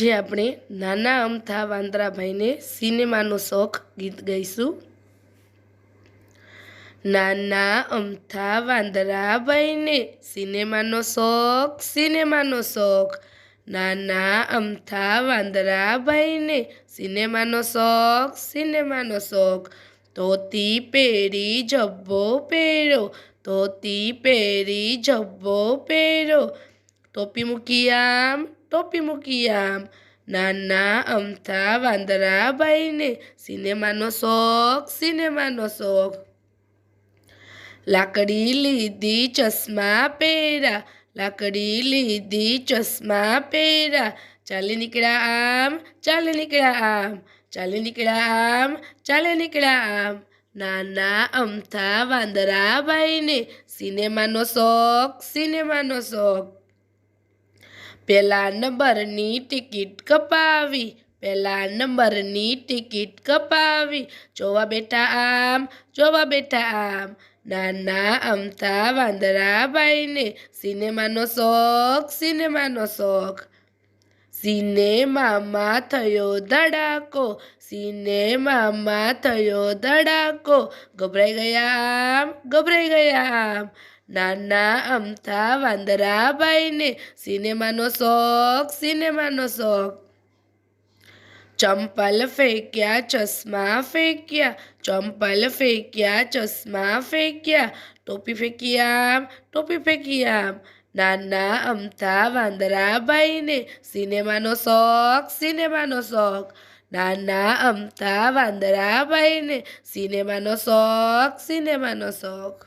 આજે આપણે નાના અમથા વાંદરાભાઈને સિનેમાનો શોખ ગીત ગાઈશું. નાના અમથા વાંદરાભાઈને સિનેમાનો શોખ સિનેમાનો શોખ. નાના અમથા વાંદરાભાઈને સિનેમાનો શોખ સિનેમાનો શોખ. ધોતી પહેરી જબ્બો પહેરો, ધોતી પહેરી જબ્બો પહેરો. ટોપી મૂકી આમ ટોપી મૂકી આમ નાના અમથા વાંદરાભાઈને સિનેમાનો શોખ સિનેમાનો શોખ લાકડી લીધી ચશ્મા પહેરા લાકડી લીધી ચશ્મા પહેરા ચાલી નીકળ્યા આમ ચાલી નીકળ્યા આમ ચાલી નીકળ્યા આમ ચાલે નીકળ્યા આમ નાના અમથા વાંદરાભાઈને સિનેમાનો શોખ સિનેમાનો શોખ પહેલા નંબરની ટિકિટ કપાવી પહેલા નંબરની ટિકિટ કપાવી. જોવા બેઠા આમ, જોવા બેઠા આમ. નાના અમથા વાંદરાભાઈને સિનેમાનો શોખ સિનેમાનો શોખ. સિનેમામાં થયો ધડાકો, સિનેમામાં થયો ધડાકો. ગભરાઈ ગયા આમ, ગભરાઈ ગયા આમ. નાના અમથા વાંદરાભાઈને સિનેમાનો શોખ સિનેમાનો શોખ ચંપલ ફેંક્યા ચશ્મા ફેંક્યા ચંપલ ફેંક્યા ચશ્મા ફેંક્યા ટોપી ફેંકી આમ ટોપી ફેંકી આમ નાના અમથા વાંદરાભાઈને સિનેમાનો શોખ સિનેમાનો શોખ નાના અમથા વાંદરાભાઈને સિનેમાનો શોખ સિનેમાનો શોખ